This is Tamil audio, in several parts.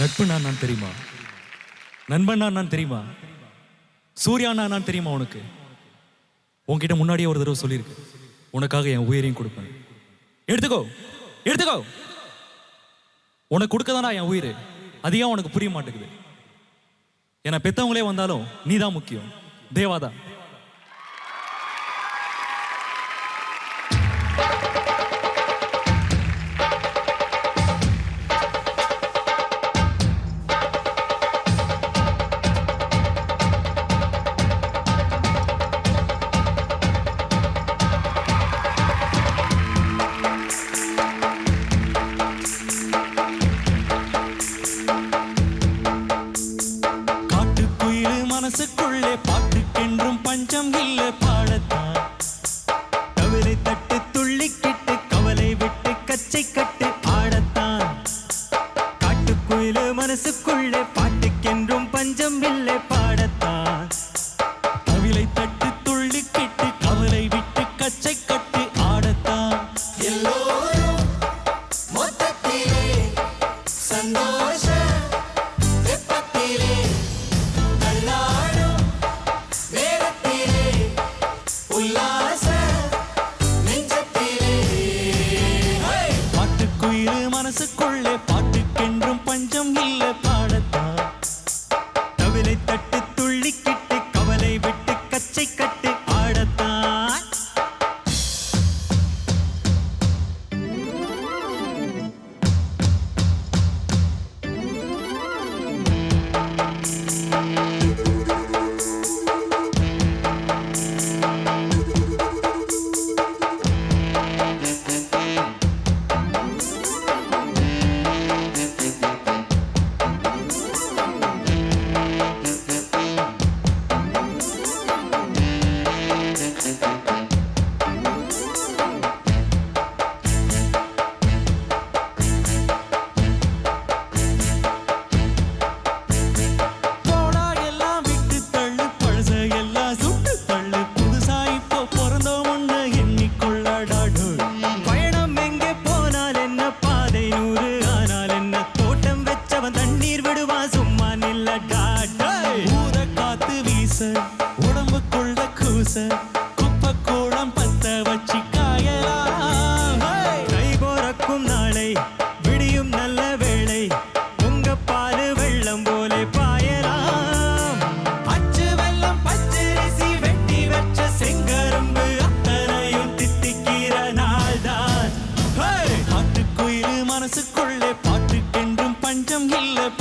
நட்புனா நான் தெரியுமா? நண்பனா நான் தெரியுமா? சூர்யானா நான் தெரியுமா உனக்கு? உன்கிட்ட முன்னாடியே ஒரு தடவை சொல்லியிருக்கு. உனக்காக என் உயிரையும் கொடுப்பேன். எடுத்துக்கோ எடுத்துக்கோ. உனக்கு கொடுக்க தானா என் உயிர்? அதிகம் ஏன் உனக்கு புரிய மாட்டேங்குது? ஏன்னா பெத்தவங்களே வந்தாலும் நீ தான் முக்கியம். தேவாதான் நேரம் இல்லை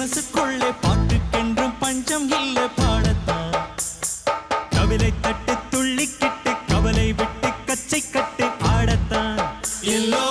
மனசுக்குள்ளே பாட்டுக்கென்றும் பஞ்சம் இல்லை பாடத்தான். கவலை தட்டு துள்ளிக்கிட்டு கவலை விட்டு கச்சை கட்டு பாடத்தான் எல்லோ